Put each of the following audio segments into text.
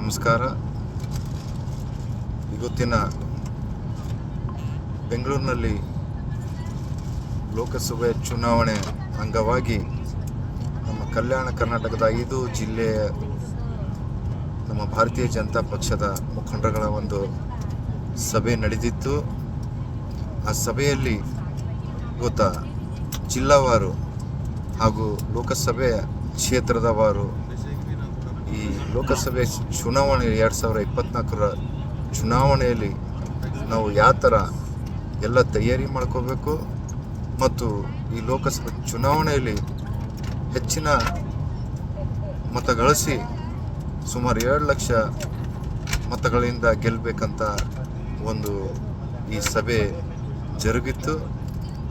ನಮಸ್ಕಾರ. ಇವತ್ತಿನ ಬೆಂಗಳೂರಿನಲ್ಲಿ ಲೋಕಸಭೆ ಚುನಾವಣೆ ಅಂಗವಾಗಿ ನಮ್ಮ ಕಲ್ಯಾಣ ಕರ್ನಾಟಕದ ಐದು ಜಿಲ್ಲೆಯ ನಮ್ಮ ಭಾರತೀಯ ಜನತಾ ಪಕ್ಷದ ಮುಖಂಡರುಗಳ ಒಂದು ಸಭೆ ನಡೆದಿತ್ತು. ಆ ಸಭೆಯಲ್ಲಿ ಇವತ್ತ ಜಿಲ್ಲಾವಾರು ಹಾಗೂ ಲೋಕಸಭೆ ಕ್ಷೇತ್ರದವಾರು ಈ ಲೋಕಸಭೆ ಚುನಾವಣೆ ಎರಡು ಸಾವಿರ ಇಪ್ಪತ್ನಾಲ್ಕರ ಚುನಾವಣೆಯಲ್ಲಿ ನಾವು ಯಾವ ಥರ ಎಲ್ಲ ತಯಾರಿ ಮಾಡ್ಕೋಬೇಕು ಮತ್ತು ಈ ಲೋಕಸಭೆ ಚುನಾವಣೆಯಲ್ಲಿ ಹೆಚ್ಚಿನ ಮತ ಗಳಿಸಿ ಸುಮಾರು ಎರಡು ಲಕ್ಷ ಮತಗಳಿಂದ ಗೆಲ್ಲಬೇಕಂತ ಒಂದು ಈ ಸಭೆ ಜರುಗಿತ್ತು.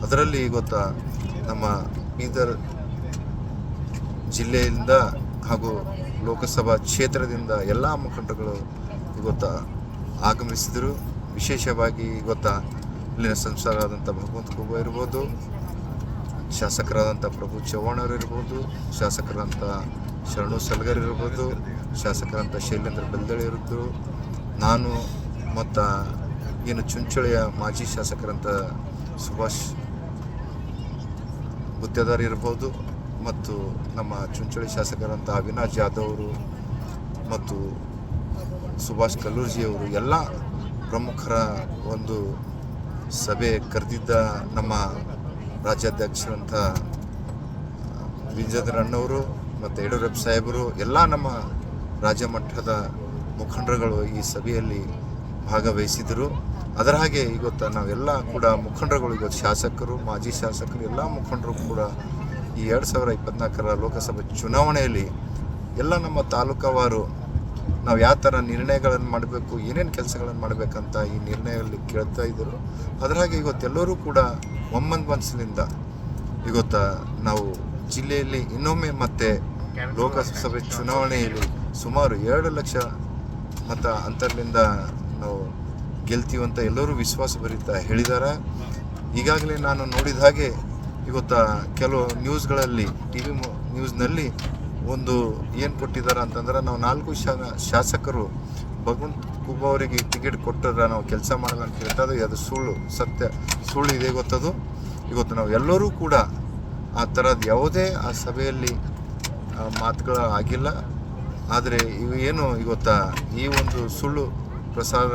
ಅದರಲ್ಲಿ ಗೊತ್ತಾ ನಮ್ಮ ಬೀದರ್ ಜಿಲ್ಲೆಯಿಂದ ಹಾಗೂ ಲೋಕಸಭಾ ಕ್ಷೇತ್ರದಿಂದ ಎಲ್ಲ ಮುಖಂಡಗಳು ಇವತ್ತು ಆಗಮಿಸಿದರು. ವಿಶೇಷವಾಗಿ ಇವತ್ತು ಇಲ್ಲಿನ ಸಂಸದರಾದಂಥ ಭಗವಂತ ಖೂಬ ಇರ್ಬೋದು, ಶಾಸಕರಾದಂಥ ಪ್ರಭು ಚವ್ಹಾಣ್ ಅವರು ಇರ್ಬೋದು ಶಾಸಕರಂಥ ಶರಣು ಸಲ್ಗರ್ ಇರ್ಬೋದು ಶಾಸಕರಂಥ ಶೈಲೇಂದ್ರ ಬೆಲ್ದಳಿ ಇರ್ಬೋದು ನಾನು ಮತ್ತು ಏನು ಚುಂಚುಳಿಯ ಮಾಜಿ ಶಾಸಕರಂಥ ಸುಭಾಷ್ ಗುತ್ತೇದಾರ್ ಇರ್ಬೋದು. ಮತ್ತು ನಮ್ಮ ಚುಂಚೋಳಿ ಶಾಸಕರಂಥ ಅವಿನಾಶ್ ಯಾದವ್ ಅವರು ಮತ್ತು ಸುಭಾಷ್ ಕಲ್ಲೂರ್ಜಿಯವರು ಎಲ್ಲ ಪ್ರಮುಖರ ಒಂದು ಸಭೆ ಕರೆದಿದ್ದ ನಮ್ಮ ರಾಜ್ಯಾಧ್ಯಕ್ಷರಂಥ ಅಣ್ಣವರು ಮತ್ತು ಯಡಿಯೂರಪ್ಪ ಸಾಹೇಬರು, ಎಲ್ಲ ನಮ್ಮ ರಾಜ್ಯ ಮಟ್ಟದ ಮುಖಂಡರುಗಳು ಈ ಸಭೆಯಲ್ಲಿ ಭಾಗವಹಿಸಿದರು. ಅದರ ಹಾಗೆ ಇವತ್ತು ನಾವೆಲ್ಲ ಕೂಡ ಮುಖಂಡರುಗಳು, ಇವತ್ತು ಶಾಸಕರು, ಮಾಜಿ ಶಾಸಕರು, ಎಲ್ಲ ಮುಖಂಡರು ಕೂಡ ಈ ಎರಡು ಸಾವಿರ ಇಪ್ಪತ್ನಾಲ್ಕರ ಲೋಕಸಭೆ ಚುನಾವಣೆಯಲ್ಲಿ ಎಲ್ಲ ನಮ್ಮ ತಾಲೂಕವಾರು ನಾವು ಯಾವ ಥರ ನಿರ್ಣಯಗಳನ್ನು ಮಾಡಬೇಕು, ಏನೇನು ಕೆಲಸಗಳನ್ನು ಮಾಡಬೇಕಂತ ಈ ನಿರ್ಣಯದಲ್ಲಿ ಕೇಳ್ತಾ ಇದ್ದರು. ಅದರ ಹಾಗೆ ಇವತ್ತೆಲ್ಲರೂ ಕೂಡ ಒಮ್ಮನ್ ಮನಸ್ಸಿನಿಂದ ಇವತ್ತ ನಾವು ಜಿಲ್ಲೆಯಲ್ಲಿ ಇನ್ನೊಮ್ಮೆ ಮತ್ತೆ ಲೋಕಸಭೆ ಚುನಾವಣೆಯಲ್ಲಿ ಸುಮಾರು ಎರಡು ಲಕ್ಷ ಮತ ಅಂತರ್ಲಿಂದ ನಾವು ಗೆಲ್ತೀವಂತ ಎಲ್ಲರೂ ವಿಶ್ವಾಸ ಭರಿತ ಹೇಳಿದ್ದಾರೆ ಈಗಾಗಲೇ ನಾನು ನೋಡಿದ ಹಾಗೆ ಇವತ್ತ ಕೆಲವು ನ್ಯೂಸ್ಗಳಲ್ಲಿ ಟಿ ವಿ ನ್ಯೂಸ್ನಲ್ಲಿ ಒಂದು ಏನು ಕೊಟ್ಟಿದ್ದಾರೆ ಅಂತಂದ್ರೆ ನಾವು ನಾಲ್ಕು ಶಾಸಕರು ಭಗವಂತ ಕುಬ್ಬ ಅವರಿಗೆ ಟಿಕೆಟ್ ಕೊಟ್ಟರೆ ನಾವು ಕೆಲಸ ಮಾಡಲ್ಲ ಅಂತ ಹೇಳ್ತಾರೆ ಅದು ಸುಳ್ಳು, ಸತ್ಯ. ಸುಳ್ಳು ಇದೆ ಗೊತ್ತದು. ಇವತ್ತು ನಾವು ಎಲ್ಲರೂ ಕೂಡ ಆ ಥರದ ಯಾವುದೇ ಆ ಸಭೆಯಲ್ಲಿ ಮಾತುಗಳು ಆಗಿಲ್ಲ. ಆದರೆ ಇವು ಏನು ಇವತ್ತು ಈ ಒಂದು ಸುಳ್ಳು ಪ್ರಸಾರ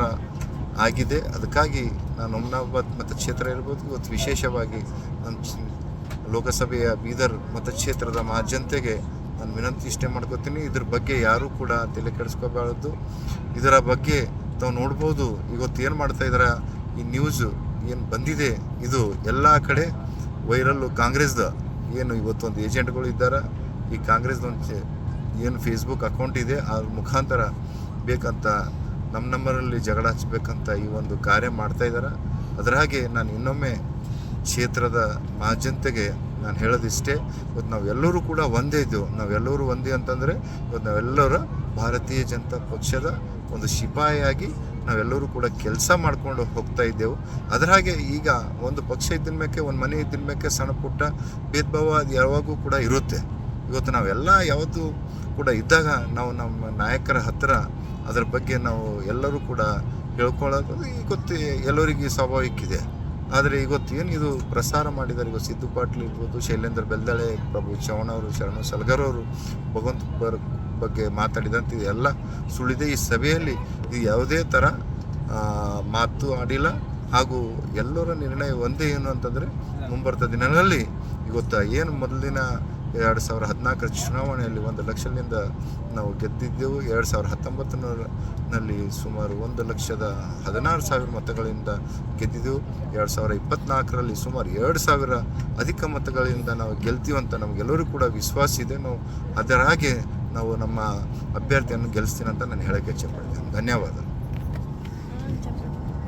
ಆಗಿದೆ. ಅದಕ್ಕಾಗಿ ನಾನು ಹುಮ್ನಾಬಾದ್ ಮತಕ್ಷೇತ್ರ ಇರ್ಬೋದು ಇವತ್ತು ವಿಶೇಷವಾಗಿ ನಮ್ಮ ಲೋಕಸಭೆಯ ಬೀದರ್ ಮತಕ್ಷೇತ್ರದ ಮಹಾಜನತೆಗೆ ನಾನು ವಿನಂತಿ ಇಷ್ಟೇ ಮಾಡ್ಕೋತೀನಿ. ಇದ್ರ ಬಗ್ಗೆ ಯಾರೂ ಕೂಡ ತಲೆ ಕೆಡಿಸ್ಕೋಬಾರ್ದು. ಇದರ ಬಗ್ಗೆ ತಾವು ನೋಡ್ಬೋದು, ಇವತ್ತು ಏನು ಮಾಡ್ತಾ ಇದ್ದಾರೆ, ಈ ನ್ಯೂಸು ಏನು ಬಂದಿದೆ, ಇದು ಎಲ್ಲ ಕಡೆ ವೈರಲ್ಲು ಕಾಂಗ್ರೆಸ್ದ ಏನು ಇವತ್ತೊಂದು ಏಜೆಂಟ್ಗಳು ಇದ್ದಾರೆ, ಈ ಕಾಂಗ್ರೆಸ್ದೊಂದು ಏನು ಫೇಸ್ಬುಕ್ ಅಕೌಂಟ್ ಇದೆ, ಅದ್ರ ಮುಖಾಂತರ ಬೇಕಂತ ನಮ್ಮ ನಂಬರಲ್ಲಿ ಜಗಳ ಹಚ್ಚಬೇಕಂತ ಈ ಒಂದು ಕಾರ್ಯ ಮಾಡ್ತಾ ಇದ್ದಾರೆ ಅದರ ಹಾಗೆ ನಾನು ಇನ್ನೊಮ್ಮೆ ಕ್ಷೇತ್ರದ ಮಹಾಜನತೆಗೆ ನಾನು ಹೇಳೋದಿಷ್ಟೇ ಇವತ್ತು ನಾವೆಲ್ಲರೂ ಕೂಡ ಒಂದೇ ಇದ್ದೆವು ನಾವೆಲ್ಲರೂ ಒಂದೇ ಅಂತಂದರೆ ಇವತ್ತು ನಾವೆಲ್ಲರ ಭಾರತೀಯ ಜನತಾ ಪಕ್ಷದ ಒಂದು ಶಿಪಾಯಿಯಾಗಿ ನಾವೆಲ್ಲರೂ ಕೂಡ ಕೆಲಸ ಮಾಡ್ಕೊಂಡು ಹೋಗ್ತಾ ಇದ್ದೆವು. ಅದರ ಹಾಗೆ ಈಗ ಒಂದು ಪಕ್ಷ ಇದ್ದಿನ ಮೇಲೆ ಒಂದು ಮನೆ ಇದ್ದಿನ ಮೇಲೆ ಸಣ್ಣ ಪುಟ್ಟ ಭೇದ ಭಾವ ಅದು ಯಾವಾಗೂ ಕೂಡ ಇರುತ್ತೆ. ಇವತ್ತು ನಾವೆಲ್ಲ ಯಾವತ್ತೂ ಕೂಡ ಇದ್ದಾಗ ನಾವು ನಮ್ಮ ನಾಯಕರ ಹತ್ತಿರ ಅದರ ಬಗ್ಗೆ ನಾವು ಎಲ್ಲರೂ ಕೂಡ ಹೇಳ್ಕೊಳ್ಳೋದು ಈ ಗೊತ್ತು ಎಲ್ಲರಿಗೆ ಸ್ವಾಭಾವಿಕ ಇದೆ. ಆದರೆ ಇವತ್ತು ಏನು ಇದು ಪ್ರಸಾರ ಮಾಡಿದ್ದಾರೆ? ಇವತ್ತು ಸಿದ್ದು ಪಾಟೀಲ್ ಇರ್ಬೋದು, ಶೈಲೇಂದ್ರ ಬೆಲ್ದಾಳೆ, ಪ್ರಭು ಚವ್ಹಾಣ್ ಅವರು, ಶರಣು ಸಲ್ಗರ್ ಅವರು, ಭಗವಂತ ಬಗ್ಗೆ ಮಾತಾಡಿದಂಥ ಇದೆಲ್ಲ ಸುಳಿದೆ ಈ ಸಭೆಯಲ್ಲಿ ಇದು ಯಾವುದೇ ಥರ ಮಾತು ಆಡಿಲ್ಲ. ಹಾಗೂ ಎಲ್ಲರ ನಿರ್ಣಯ ಒಂದೇ ಏನು ಅಂತಂದರೆ ಮುಂಬರ್ತ ದಿನಗಳಲ್ಲಿ ಇವತ್ತು ಏನು ಮೊದಲಿನ ಎರಡು ಸಾವಿರ ಹದಿನಾಲ್ಕರ ಚುನಾವಣೆಯಲ್ಲಿ ಒಂದು ಲಕ್ಷದಿಂದ ನಾವು ಗೆದ್ದಿದ್ದೆವು. ಎರಡು ಸಾವಿರ ಹತ್ತೊಂಬತ್ತನಲ್ಲಿ ಸುಮಾರು ಒಂದು ಲಕ್ಷದ ಹದಿನಾರು ಸಾವಿರ ಮತಗಳಿಂದ ಗೆದ್ದಿದ್ದೆವು. ಎರಡು ಸಾವಿರ ಇಪ್ಪತ್ನಾಲ್ಕರಲ್ಲಿ ಸುಮಾರು ಎರಡು ಸಾವಿರ ಅಧಿಕ ಮತಗಳಿಂದ ನಾವು ಗೆಲ್ತೀವಿ ಅಂತ ನಮಗೆಲ್ಲರೂ ಕೂಡ ವಿಶ್ವಾಸ ಇದೆ. ನಾವು ಅದರ ಹಾಗೆ ನಾವು ನಮ್ಮ ಅಭ್ಯರ್ಥಿಯನ್ನು ಗೆಲ್ಲಿಸ್ತೀನಿ ಅಂತ ನಾನು ಹೇಳೋಕ್ಕೆ ಇಚ್ಛೆಪಡ್ತೀನಿ ಧನ್ಯವಾದ